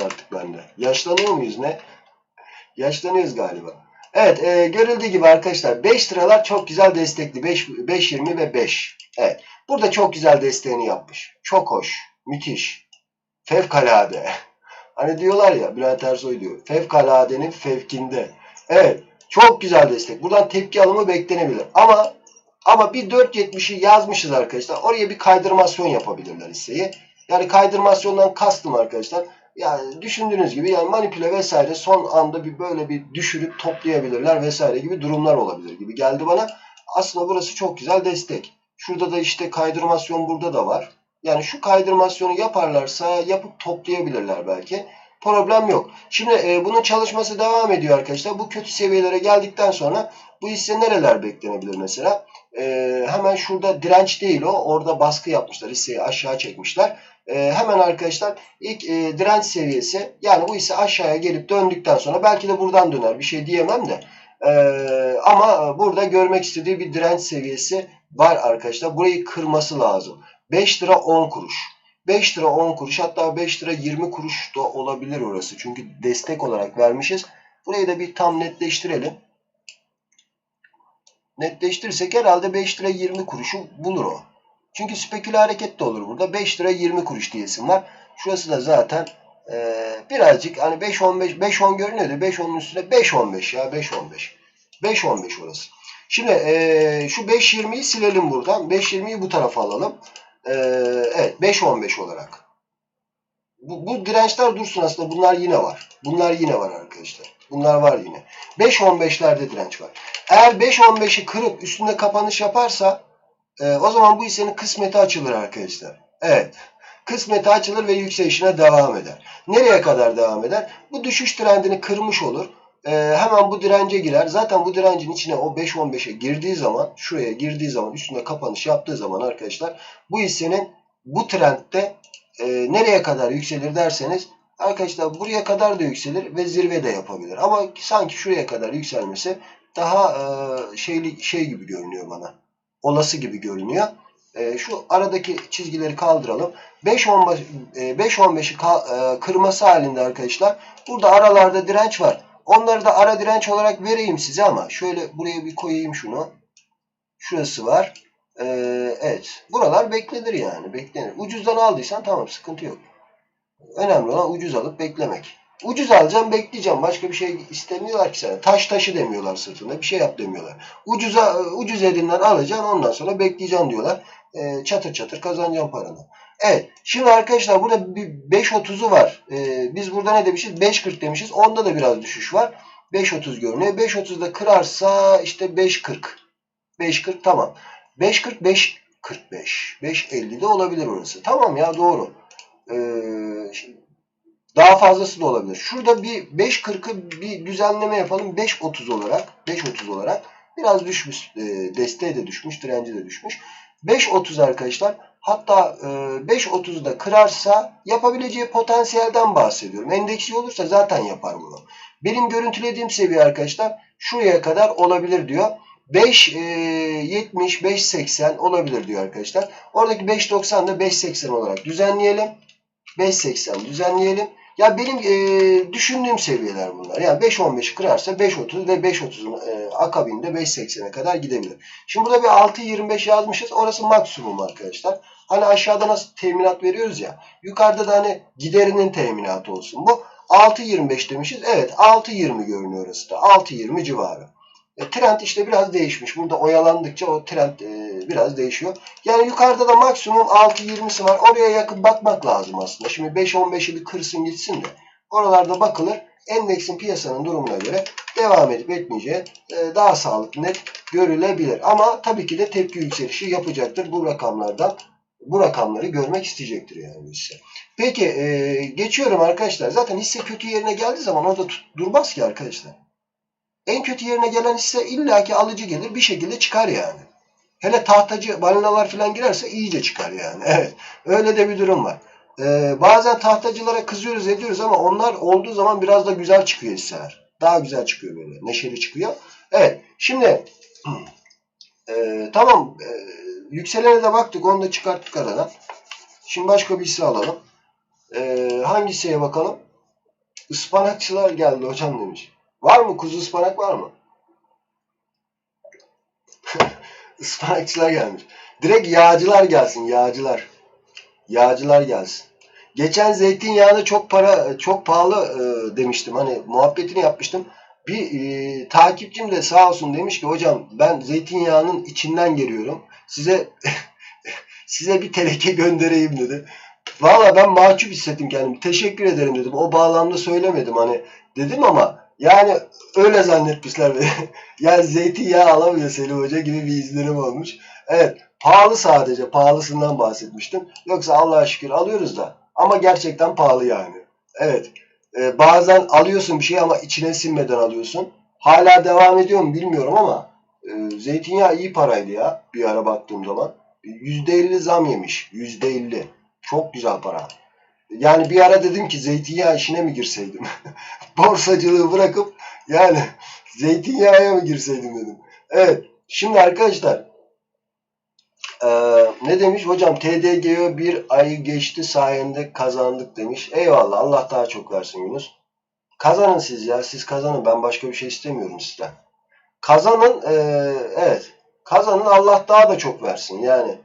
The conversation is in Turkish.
artık bende. Yaşlanıyor muyuz ne? Yaşlanıyoruz galiba. Evet e, görüldüğü gibi arkadaşlar 5 liralar çok güzel destekli. 5, 5.20 ve 5. Evet. Burada çok güzel desteğini yapmış. Çok hoş. Müthiş. Fevkalade. Hani diyorlar ya Bülent Ersoy diyor. Fevkaladenin fevkinde. Evet. Çok güzel destek. Buradan tepki alımı beklenebilir. Ama ama bir 4.70'i yazmışız arkadaşlar. Oraya bir kaydırmasyon yapabilirler hisseyi. Yani kaydırmasyondan kastım arkadaşlar. Yani düşündüğünüz gibi yani manipüle vesaire son anda bir böyle bir düşürüp toplayabilirler vesaire gibi durumlar olabilir gibi geldi bana. Aslında burası çok güzel destek. Şurada da işte kaydırmasyon burada da var. Yani şu kaydırmasyonu yaparlarsa yapıp toplayabilirler belki. Problem yok. Şimdi e, bunun çalışması devam ediyor arkadaşlar. Bu kötü seviyelere geldikten sonra bu hisse nereler beklenebilir mesela? E, hemen şurada direnç değil o. Orada baskı yapmışlar. Hisseyi aşağı çekmişler. E, hemen arkadaşlar ilk e, direnç seviyesi yani bu hisse aşağıya gelip döndükten sonra belki de buradan döner. Bir şey diyemem de. E, ama burada görmek istediği bir direnç seviyesi var arkadaşlar. Burayı kırması lazım. 5 lira 10 kuruş. 5 lira 10 kuruş hatta 5 lira 20 kuruş da olabilir orası. Çünkü destek olarak vermişiz. Burayı da bir tam netleştirelim. Netleştirirsek herhalde 5 lira 20 kuruşu bulur o. Çünkü speküle hareket de olur burada. 5 lira 20 kuruş diyesim var. Şurası da zaten e, birazcık hani 5-15 5-10 görünüyordu. 5-10'un üstüne 5-15 ya 5-15. 5-15 orası. Şimdi e, şu 5-20'yi silelim buradan. 5-20'yi bu tarafa alalım. E, evet 5-15 olarak. Bu, bu dirençler dursun aslında. Bunlar yine var. Bunlar yine var arkadaşlar. Bunlar var yine. 5-15'lerde direnç var. Eğer 5-15'i kırıp üstünde kapanış yaparsa e, o zaman bu hissenin kısmeti açılır arkadaşlar. Evet. Kısmeti açılır ve yükselişine devam eder. Nereye kadar devam eder? Bu düşüş trendini kırmış olur. E, hemen bu dirence girer. Zaten bu direncin içine o 5-15'e girdiği zaman, şuraya girdiği zaman, üstünde kapanış yaptığı zaman arkadaşlar bu hissenin bu trendde e, nereye kadar yükselir derseniz arkadaşlar buraya kadar da yükselir ve zirve de yapabilir. Ama sanki şuraya kadar yükselmesi daha e, şeyli şey gibi görünüyor bana. Olası gibi görünüyor. E, şu aradaki çizgileri kaldıralım. 5-15 e, 5-15'i ka- e, kırması halinde arkadaşlar burada aralarda direnç var. Onları da ara direnç olarak vereyim size ama şöyle buraya bir koyayım şunu. Şurası var. E, evet. Buralar beklenir yani. Beklenir. Ucuzdan aldıysan tamam sıkıntı yok. Önemli olan ucuz alıp beklemek. Ucuz alacağım bekleyeceğim. Başka bir şey istemiyorlar ki sana. Taş taşı demiyorlar sırtında. Bir şey yap demiyorlar. Ucuza, ucuz elinden alacaksın ondan sonra bekleyeceksin diyorlar. E, çatır çatır kazanacaksın paranı. Evet. Şimdi arkadaşlar burada bir 5.30'u var. E, biz burada ne demişiz? 5.40 demişiz. Onda da biraz düşüş var. 5.30 görünüyor. 5.30'da kırarsa işte 5.40. 5.40 tamam. 5.40 5.45. 5.50 de olabilir orası. Tamam ya doğru. Ee, daha fazlası da olabilir. Şurada bir 5.40'ı bir düzenleme yapalım. 5.30 olarak 5.30 olarak biraz düşmüş. E, desteği de düşmüş. Direnci de düşmüş. 5.30 arkadaşlar. Hatta e, 5.30'u da kırarsa yapabileceği potansiyelden bahsediyorum. Endeksi olursa zaten yapar bunu. Benim görüntülediğim seviye arkadaşlar şuraya kadar olabilir diyor. 5.70, 5.80 olabilir diyor arkadaşlar. Oradaki 5.90 da 5.80 olarak düzenleyelim. 5.80 düzenleyelim. Ya benim e, düşündüğüm seviyeler bunlar. Yani 5.15'i kırarsa 5.30 ve 5.30'un e, akabinde 5.80'e kadar gidebilir. Şimdi burada bir 6.25 yazmışız. Orası maksimum arkadaşlar. Hani aşağıda nasıl teminat veriyoruz ya. Yukarıda da hani giderinin teminatı olsun bu. 6.25 demişiz. Evet 6.20 görünüyor orası da. 6.20 civarı. E, trend işte biraz değişmiş. Burada oyalandıkça o trend e, biraz değişiyor. Yani yukarıda da maksimum 6.20'si var. Oraya yakın bakmak lazım aslında. Şimdi 5-15'i bir kırsın gitsin de. Oralarda bakılır. Endeksin piyasanın durumuna göre devam edip etmeyeceği e, daha sağlıklı net görülebilir. Ama tabii ki de tepki yükselişi yapacaktır bu rakamlardan. Bu rakamları görmek isteyecektir yani hisse. Peki e, geçiyorum arkadaşlar. Zaten hisse kötü yerine geldiği zaman orada durmaz ki arkadaşlar. En kötü yerine gelen hisse illaki alıcı gelir bir şekilde çıkar yani. Hele tahtacı balinalar falan girerse iyice çıkar yani. Evet. Öyle de bir durum var. Ee, bazen tahtacılara kızıyoruz ediyoruz ama onlar olduğu zaman biraz da güzel çıkıyor hisseler. Daha güzel çıkıyor böyle. Neşeli çıkıyor. Evet. Şimdi e, tamam e, yükselene de baktık. Onu da çıkarttık aradan. Şimdi başka bir hisse alalım. E, hangi hisseye bakalım? Ispanakçılar geldi hocam demiş. Var mı? Kuzu ıspanak var mı? Ispanakçılar gelmiş. Direkt yağcılar gelsin. Yağcılar. Yağcılar gelsin. Geçen zeytinyağına çok para çok pahalı e, demiştim. Hani muhabbetini yapmıştım. Bir e, takipçim de sağ olsun demiş ki hocam ben zeytinyağının içinden geliyorum. Size size bir teneke göndereyim dedi. Valla ben mahcup hissettim kendimi. Teşekkür ederim dedim. O bağlamda söylemedim hani dedim ama yani öyle zannetmişler yani zeytinyağı alamıyor Selim Hoca gibi bir izlenim olmuş. Evet pahalı sadece pahalısından bahsetmiştim. Yoksa Allah'a şükür alıyoruz da ama gerçekten pahalı yani. Evet e, bazen alıyorsun bir şey ama içine sinmeden alıyorsun. Hala devam ediyor mu bilmiyorum ama e, zeytinyağı iyi paraydı ya bir ara baktığım zaman. %50 zam yemiş. %50. Çok güzel para. Yani bir ara dedim ki zeytinyağı işine mi girseydim? Borsacılığı bırakıp yani zeytinyağına mı girseydim dedim. Evet. Şimdi arkadaşlar ee, ne demiş? Hocam TDGO bir ayı geçti sayende kazandık demiş. Eyvallah. Allah daha çok versin Yunus. Kazanın siz ya. Siz kazanın. Ben başka bir şey istemiyorum sizden. Kazanın. ee, evet. Kazanın Allah daha da çok versin. Yani